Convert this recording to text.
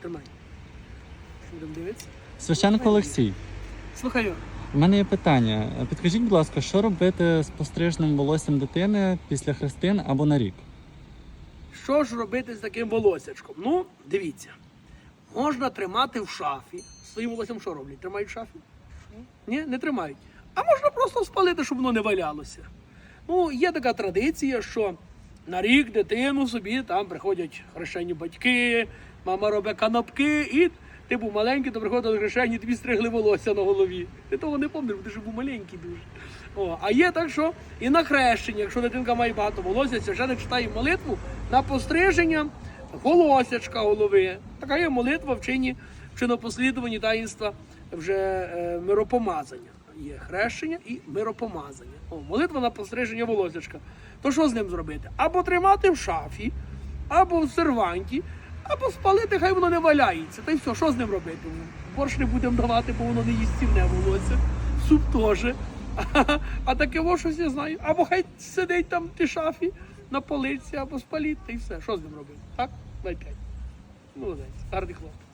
Тримай. Будемо дивитися. Священник Олексій, Слухаю. у мене є питання. Підкажіть, будь ласка, що робити з постриженим волоссям дитини після хрестин або на рік? Що ж робити з таким волосячком? Ну, дивіться. Можна тримати в шафі. Своїм волоссям що роблять? Тримають в шафі? Ні, не тримають. А можна просто спалити, щоб воно не валялося. Ну, є така традиція, що на рік дитину собі там приходять хрещені батьки, мама робить канапки, і ти був маленький, то приходили хрещені, тобі стригли волосся на голові. Ти того не пам'ятаєш, ти ж був маленький дуже. О, а є так, що і на хрещення, якщо дитинка має багато волосся, священик читає молитву на постриження волосячка голови. Така є молитва в чині в чинопослідуванні таїнства вже е, миропомазання. Є хрещення і миропомазання. О, молитва на постриження волосячка. То що з ним зробити? Або тримати в шафі, або в серванті, або спалити, хай воно не валяється. Та й все, що з ним робити? Борщ не будемо давати, бо воно не їстівне волосся. Суп теж. А таке во щось я знаю. Або хай сидить там в тій шафі на полиці, або спаліть, та й все. Що з ним робити? Так? Дай п'ять. Молодець, гарний хлопець.